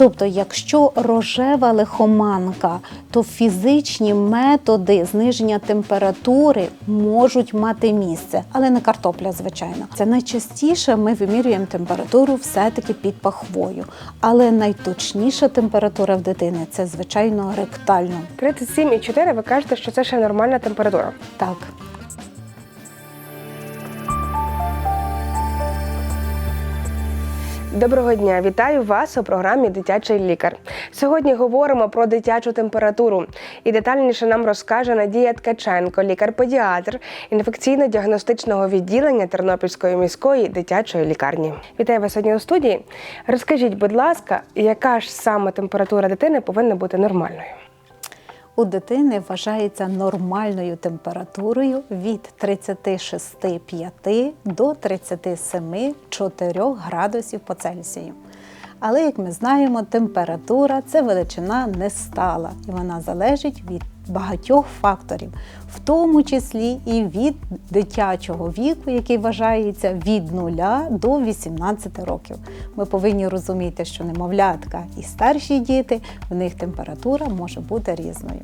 Тобто, якщо рожева лихоманка, то фізичні методи зниження температури можуть мати місце, але не картопля, звичайно. Це найчастіше ми вимірюємо температуру все-таки під пахвою. Але найточніша температура в дитини це звичайно ректально. 37,4 ви кажете, що це ще нормальна температура. Так. Доброго дня, вітаю вас у програмі Дитячий лікар. Сьогодні говоримо про дитячу температуру. І детальніше нам розкаже Надія Ткаченко, лікар-педіатр інфекційно-діагностичного відділення Тернопільської міської дитячої лікарні. Вітаю вас сьогодні у студії. Розкажіть, будь ласка, яка ж саме температура дитини повинна бути нормальною? У дитини вважається нормальною температурою від 36,5 до 37,4 градусів по Цельсію. Але, як ми знаємо, температура це величина не стала, і вона залежить від багатьох факторів, в тому числі і від дитячого віку, який вважається від 0 до 18 років. Ми повинні розуміти, що немовлятка і старші діти, в них температура може бути різною.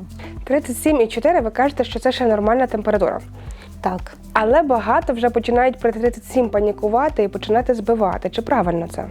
37,4 ви кажете, що це ще нормальна температура. Так, Але багато вже починають при 37 панікувати і починати збивати. Чи правильно це?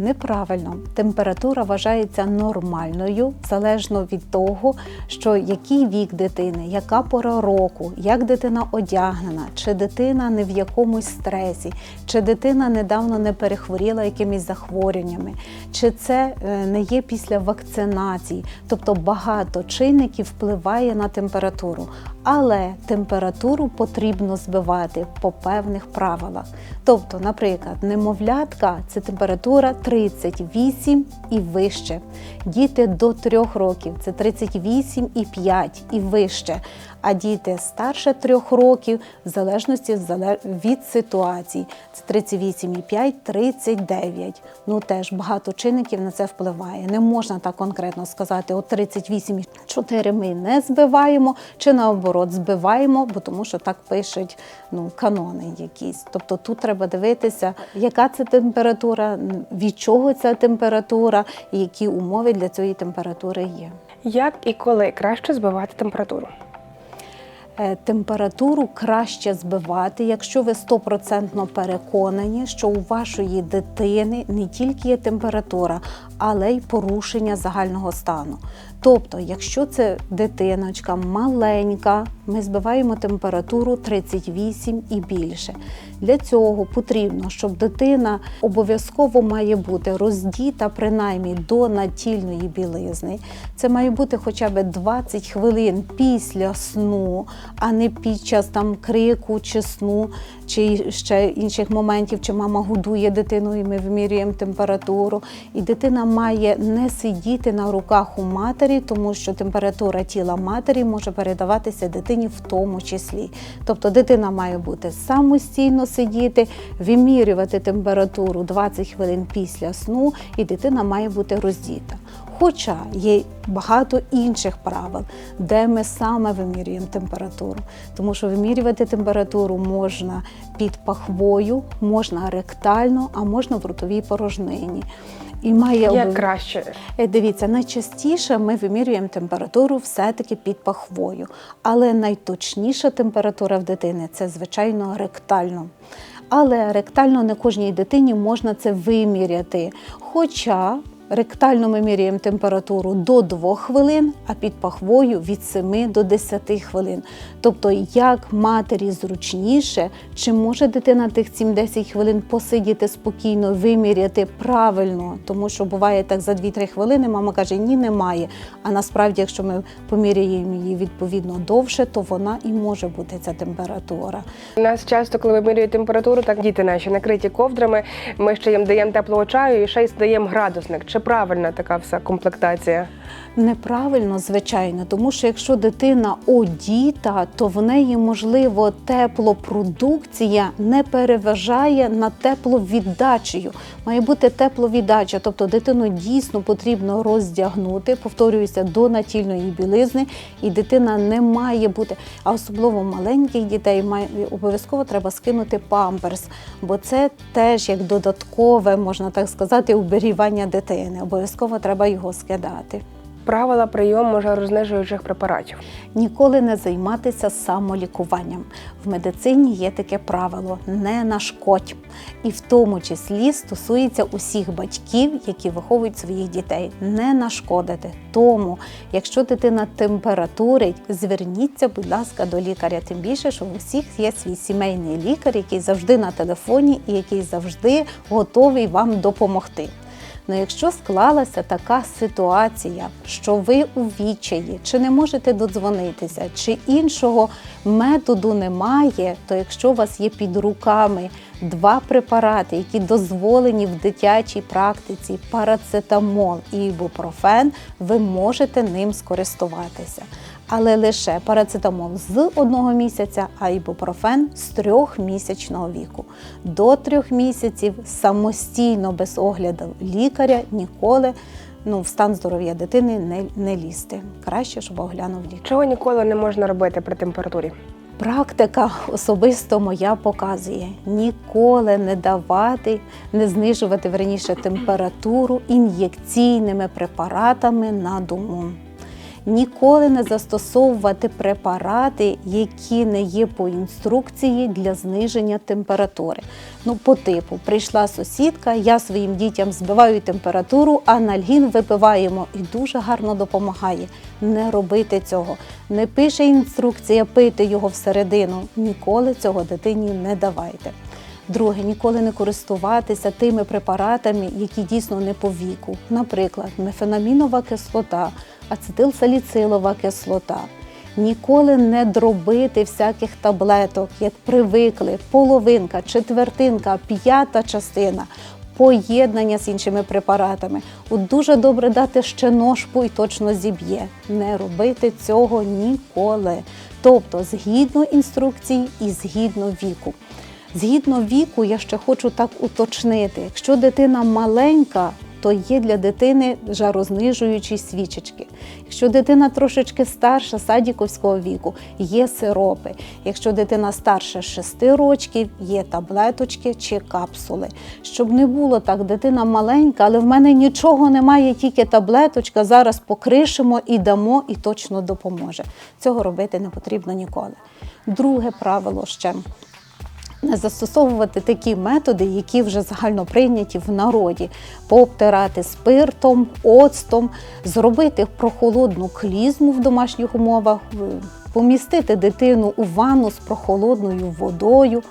Неправильно, температура вважається нормальною залежно від того, що який вік дитини, яка пора року, як дитина одягнена, чи дитина не в якомусь стресі, чи дитина недавно не перехворіла якимись захворюваннями, чи це е, не є після вакцинації. Тобто багато чинників впливає на температуру. Але температуру потрібно збивати по певних правилах. Тобто, наприклад, немовлятка це температура 38 і вище. Діти до 3 років це 38,5 і вище. А діти старше 3 років, в залежності зале- від ситуації, це 38,5, 39. Ну теж багато чинників на це впливає. Не можна так конкретно сказати, от 38,4 ми не збиваємо, чи наоборот збиваємо, бо тому що так пишуть ну, канони якісь. Тобто тут треба дивитися, яка це температура, від чого ця температура, і які умови для цієї температури є. Як і коли краще збивати температуру? Е, Температуру краще збивати, якщо ви стопроцентно переконані, що у вашої дитини не тільки є температура, але й порушення загального стану. Тобто, якщо це дитиночка маленька, ми збиваємо температуру 38 і більше. Для цього потрібно, щоб дитина обов'язково має бути роздіта принаймні до натільної білизни. Це має бути хоча б 20 хвилин після сну, а не під час там крику чи сну, чи ще інших моментів, чи мама годує дитину, і ми вимірюємо температуру. І дитина має не сидіти на руках у матері, тому що температура тіла матері може передаватися дитині в тому числі. Тобто дитина має бути самостійно сидіти, вимірювати температуру 20 хвилин після сну, і дитина має бути роздіта. Хоча є багато інших правил, де ми саме вимірюємо температуру, тому що вимірювати температуру можна під пахвою, можна ректально, а можна в ротовій порожнині. І має Як обов- краще? Е, Дивіться, найчастіше ми вимірюємо температуру все-таки під пахвою, але найточніша температура в дитини це, звичайно, ректально. Але ректально не кожній дитині можна це виміряти. Хоча ректально ми міряємо температуру до 2 хвилин, а під пахвою від 7 до 10 хвилин. Тобто, як матері зручніше, чи може дитина тих 7-10 хвилин посидіти спокійно, виміряти правильно, тому що буває так за 2-3 хвилини, мама каже, ні, немає. А насправді, якщо ми поміряємо її відповідно довше, то вона і може бути ця температура. У нас часто, коли вимірюють температуру, так діти наші накриті ковдрами. Ми ще їм даємо теплого чаю і ще й даємо градусник. Чи правильна така вся комплектація? Неправильно, звичайно, тому що якщо дитина одіта, то в неї можливо теплопродукція не переважає над тепловіддачею. Має бути тепловіддача, тобто дитину дійсно потрібно роздягнути, повторююся, до натільної білизни, і дитина не має бути, а особливо маленьких дітей має обов'язково треба скинути памперс, бо це теж як додаткове, можна так сказати, уберігання дитини. дитини. Обов'язково треба його скидати. Правила прийому жарознижуючих препаратів. Ніколи не займатися самолікуванням. В медицині є таке правило не нашкодь. І в тому числі стосується усіх батьків, які виховують своїх дітей. Не нашкодити. Тому, якщо дитина температурить, зверніться, будь ласка, до лікаря. Тим більше, що у всіх є свій сімейний лікар, який завжди на телефоні і який завжди готовий вам допомогти. Ну, якщо склалася така ситуація, що ви у відчаї, чи не можете додзвонитися, чи іншого методу немає, то якщо у вас є під руками два препарати, які дозволені в дитячій практиці парацетамол і ібупрофен, ви можете ним скористуватися. Але лише парацетамол з одного місяця, а ібупрофен з трьохмісячного віку. До трьох місяців самостійно без огляду лікаря ніколи ну, в стан здоров'я дитини не, не лізти. Краще, щоб оглянув лікар. Чого ніколи не можна робити при температурі? Практика особисто моя показує ніколи не давати, не знижувати верніше температуру ін'єкційними препаратами на дому. Ніколи не застосовувати препарати, які не є по інструкції для зниження температури. Ну, по типу, прийшла сусідка, я своїм дітям збиваю температуру, анальгін випиваємо і дуже гарно допомагає. Не робити цього. Не пише інструкція пити його всередину. Ніколи цього дитині не давайте. Друге, ніколи не користуватися тими препаратами, які дійсно не по віку. Наприклад, мефенамінова кислота, ацетилсаліцилова кислота. Ніколи не дробити всяких таблеток, як привикли, половинка, четвертинка, п'ята частина. Поєднання з іншими препаратами. От дуже добре дати ще ножпу і точно зіб'є. Не робити цього ніколи. Тобто, згідно інструкцій і згідно віку. Згідно віку, я ще хочу так уточнити: якщо дитина маленька, то є для дитини жарознижуючі свічечки. Якщо дитина трошечки старша садіковського віку, є сиропи. Якщо дитина старше 6 років, є таблеточки чи капсули. Щоб не було так, дитина маленька, але в мене нічого немає, тільки таблеточка. Зараз покришимо і дамо, і точно допоможе. Цього робити не потрібно ніколи. Друге правило ще застосовувати такі методи, які вже загально прийняті в народі, пообтирати спиртом, оцтом, зробити прохолодну клізму в домашніх умовах, помістити дитину у ванну з прохолодною водою.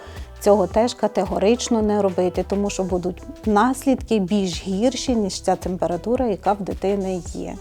Цього теж категорично не робити, тому що будуть наслідки більш гірші, ніж ця температура, яка в дитини є.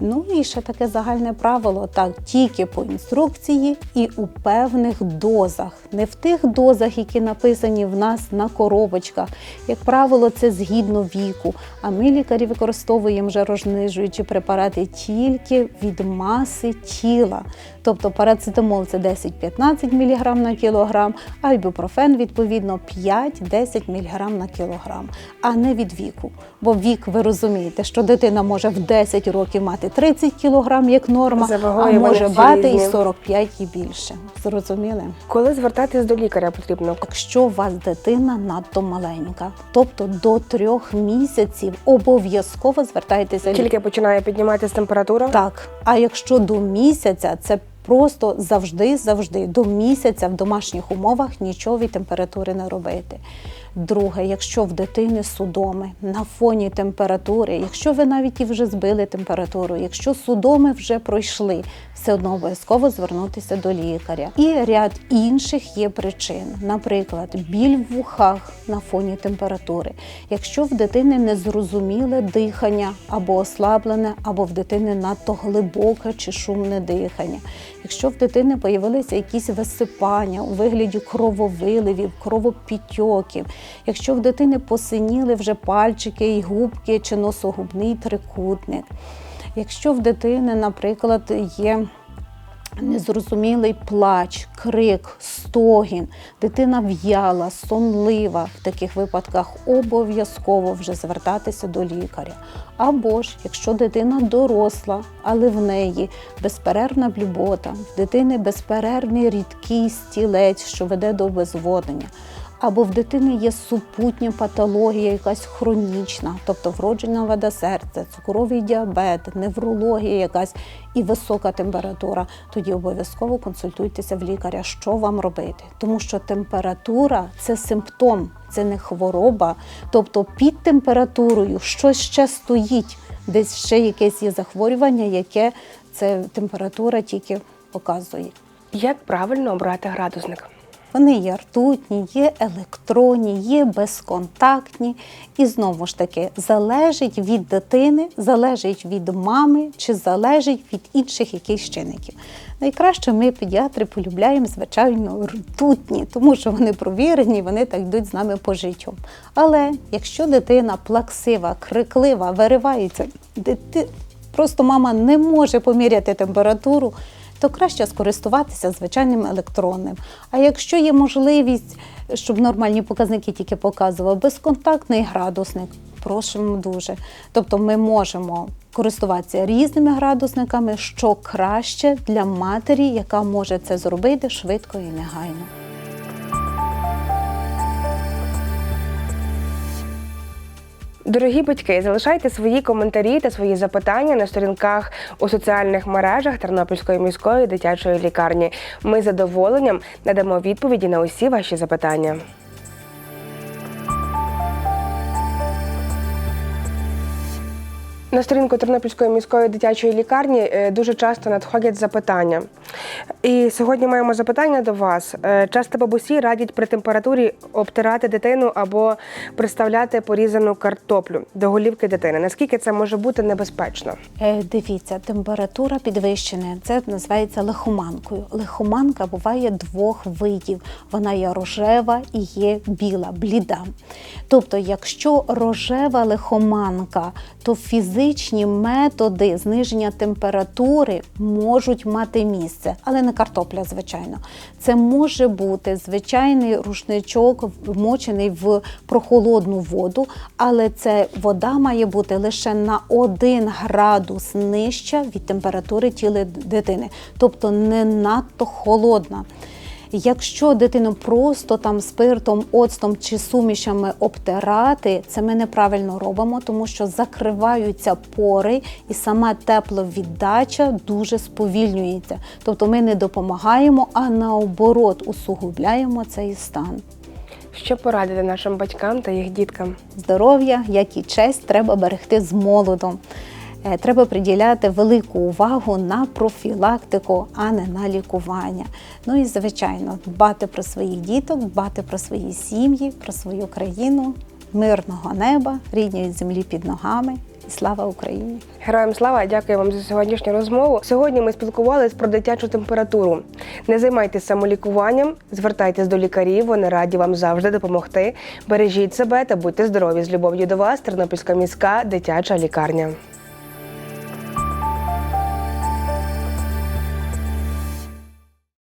Ну і ще таке загальне правило: так, тільки по інструкції і у певних дозах, не в тих дозах, які написані в нас на коробочках. Як правило, це згідно віку. А ми, лікарі, використовуємо жарознижуючі препарати тільки від маси тіла. Тобто парацетамол це 10-15 мг на кілограм, а ібупрофен, відповідно, 5-10 мг на кілограм, а не від віку. Бо вік, ви розумієте, що дитина може в 10 років мати 30 кг як норма, а може мати і різні. 45 і більше. Зрозуміли? Коли звертатись до лікаря потрібно? Якщо у вас дитина надто маленька, тобто до трьох місяців, обов'язково звертайтеся Тільки починає підніматися температура. Так, а якщо до місяця, це просто завжди, завжди до місяця в домашніх умовах нічого від температури не робити. Друге, якщо в дитини судоми на фоні температури, якщо ви навіть і вже збили температуру, якщо судоми вже пройшли, все одно обов'язково звернутися до лікаря. І ряд інших є причин, наприклад, біль в вухах на фоні температури. Якщо в дитини незрозуміле дихання або ослаблене, або в дитини надто глибоке чи шумне дихання. Якщо в дитини появилися якісь висипання у вигляді крововиливів, кровопідтьоків, якщо в дитини посиніли вже пальчики і губки чи носогубний трикутник, якщо в дитини, наприклад, є Незрозумілий плач, крик, стогін, дитина в'яла, сонлива. В таких випадках обов'язково вже звертатися до лікаря. Або ж, якщо дитина доросла, але в неї безперервна блюбота, в дитини безперервний рідкий стілець, що веде до обезводнення. Або в дитини є супутня патологія, якась хронічна, тобто вроджена вада серця, цукровий діабет, неврологія якась і висока температура, тоді обов'язково консультуйтеся в лікаря, що вам робити. Тому що температура це симптом, це не хвороба. Тобто під температурою щось ще стоїть, десь ще якесь є захворювання, яке це температура тільки показує. Як правильно обрати градусник? Вони є ртутні, є електронні, є безконтактні. І знову ж таки, залежить від дитини, залежить від мами чи залежить від інших якихось чинників. Найкраще ми, педіатри, полюбляємо, звичайно, ртутні, тому що вони провірені, вони так йдуть з нами по життю. Але якщо дитина плаксива, криклива, виривається, дити... просто мама не може поміряти температуру, то краще скористуватися звичайним електронним. А якщо є можливість, щоб нормальні показники тільки показував, безконтактний градусник, просимо дуже. Тобто ми можемо користуватися різними градусниками, що краще для матері, яка може це зробити швидко і негайно. Дорогі батьки, залишайте свої коментарі та свої запитання на сторінках у соціальних мережах Тернопільської міської дитячої лікарні. Ми з задоволенням надамо відповіді на усі ваші запитання. На сторінку Тернопільської міської дитячої лікарні е, дуже часто надходять запитання. І сьогодні маємо запитання до вас. Е, Часто бабусі радять при температурі обтирати дитину або приставляти порізану картоплю до голівки дитини. Наскільки це може бути небезпечно? Е, Дивіться, температура підвищена. Це називається лихоманкою. Лихоманка буває двох видів. Вона є рожева і є біла, бліда. Тобто, якщо рожева лихоманка, то фізичні методи зниження температури можуть мати місце, але не картопля, звичайно. Це може бути звичайний рушничок, вмочений в прохолодну воду, але це вода має бути лише на 1 градус нижча від температури тіла дитини, тобто не надто холодна. Якщо дитину просто там спиртом, оцтом чи сумішами обтирати, це ми неправильно робимо, тому що закриваються пори і сама тепловіддача дуже сповільнюється. Тобто ми не допомагаємо, а наоборот усугубляємо цей стан. Що порадити нашим батькам та їх діткам? Здоров'я, як і честь, треба берегти з молоду. Е, Треба приділяти велику увагу на профілактику, а не на лікування. Ну і звичайно, дбати про своїх діток, дбати про свої сім'ї, про свою країну, мирного неба, рідної землі під ногами. Слава Україні! Героям слава, дякую вам за сьогоднішню розмову. Сьогодні ми спілкувалися про дитячу температуру. Не займайтеся самолікуванням, звертайтесь до лікарів, вони раді вам завжди допомогти. Бережіть себе та будьте здорові з любов'ю до вас. Тернопільська міська дитяча лікарня.